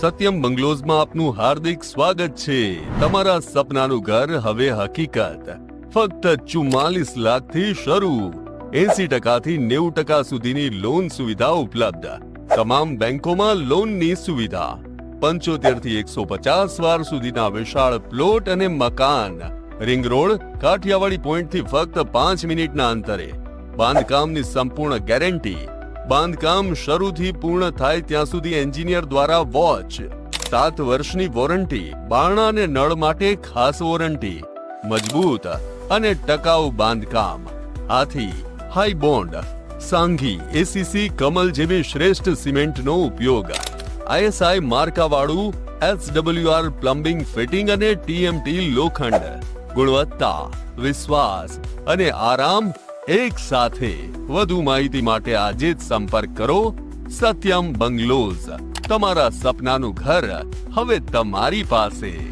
સત્યમ બંગલોઝમાં આપનું હાર્દિક સ્વાગત છે. તમારા સપનાનું ઘર હવે હકીકત. ફક્ત ચુમ્માલીસ લાખથી શરૂ. એસી ટકાથી નેવું ટકા સુધીની લોન સુવિધા ઉપલબ્ધ. તમામ બેંકોમાં લોનની સુવિધા. પંચોતેરથી એકસો પચાસ વાર સુધીના વિશાળ પ્લોટ અને મકાન. રિંગ રોડ, કાઠિયાવાડી પોઈન્ટથી ફક્ત પાંચ મિનિટના અંતરે. બાંધકામની સંપૂર્ણ ગેરંટી. બાંધકામ શરૂથી પૂર્ણ થાય ત્યાં સુધી એન્જિનિયર દ્વારા વોચ, સાત વર્ષની વોરંટી, બારણા અને નળ માટે ખાસ વોરંટી, મજબૂત અને ટકાઉ બાંધકામ આથી high bond, Sanghi ACC Kamal જેવી શ્રેષ્ઠ સિમેન્ટનો ઉપયોગ આઈએસઆઈ માર્કાવાળું એસડબલ્યુઆર પ્લમ્બિંગ ફિટિંગ અને ટીએમટી લોખંડ, ગુણવત્તા, વિશ્વાસ અને આરામ એક સાથે વધુ માહિતી માટે આજે જ સંપર્ક કરો સત્યમ બંગલોઝ. તમારા સપનાનું ઘર હવે તમારી પાસે.